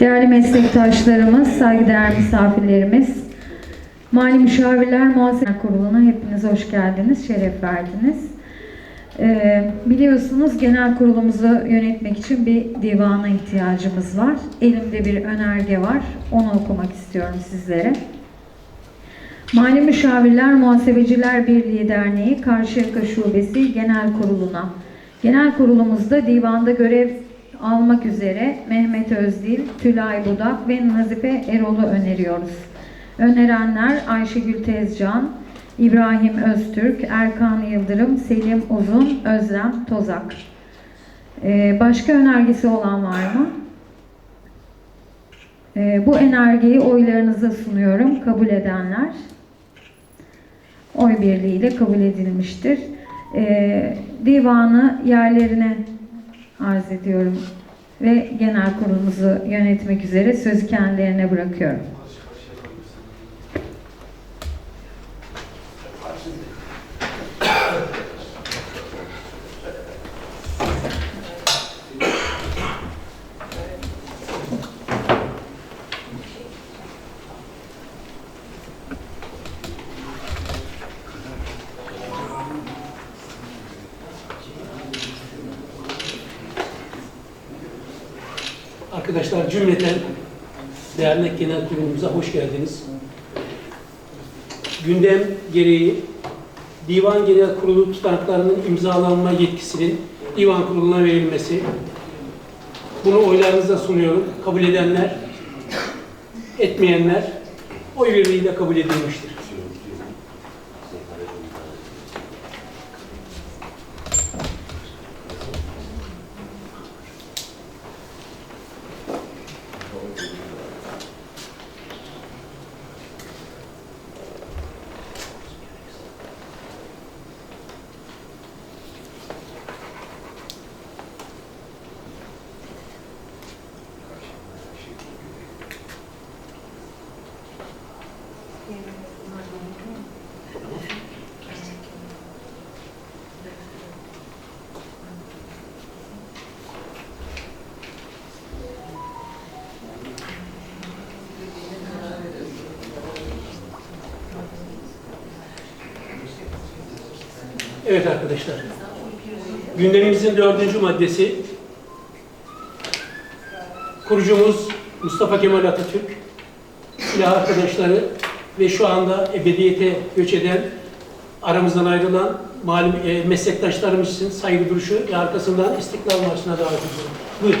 Değerli meslektaşlarımız, saygıdeğer misafirlerimiz, Mali Müşavirler Muhasebe Kurulu'na hepiniz hoş geldiniz, şeref verdiniz. Ee, biliyorsunuz genel kurulumuzu yönetmek için bir divana ihtiyacımız var. Elimde bir önerge var, onu okumak istiyorum sizlere. Mali Müşavirler Muhasebeciler Birliği Derneği Karşıyaka Şubesi Genel Kurulu'na. Genel kurulumuzda divanda görev almak üzere Mehmet Özdil, Tülay Budak ve Nazife Erol'u öneriyoruz. Önerenler Ayşegül Tezcan, İbrahim Öztürk, Erkan Yıldırım, Selim Uzun, Özlem Tozak. Ee, başka önergesi olan var mı? Ee, bu önergeyi oylarınıza sunuyorum. Kabul edenler oy birliğiyle kabul edilmiştir. Ee, divanı yerlerine arz ediyorum ve genel kurulumuzu yönetmek üzere sözü kendilerine bırakıyorum. Arkadaşlar cümleten dernek genel kurulumuza hoş geldiniz. Gündem gereği Divan Genel Kurulu tutanaklarının imzalanma yetkisinin Divan Kurulu'na verilmesi. Bunu oylarınıza sunuyorum. Kabul edenler, etmeyenler oy birliğiyle kabul edilmiştir. Evet arkadaşlar. Gündemimizin dördüncü maddesi kurucumuz Mustafa Kemal Atatürk, silah arkadaşları ve şu anda ebediyete göç eden aramızdan ayrılan malum e, meslektaşlarımız için saygı duruşu ve arkasından İstiklal Marşı'na davet ediyorum. Buyurun.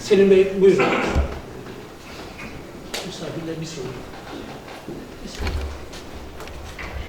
Selim Bey buyurun. Misafirler bir sorun. Bir.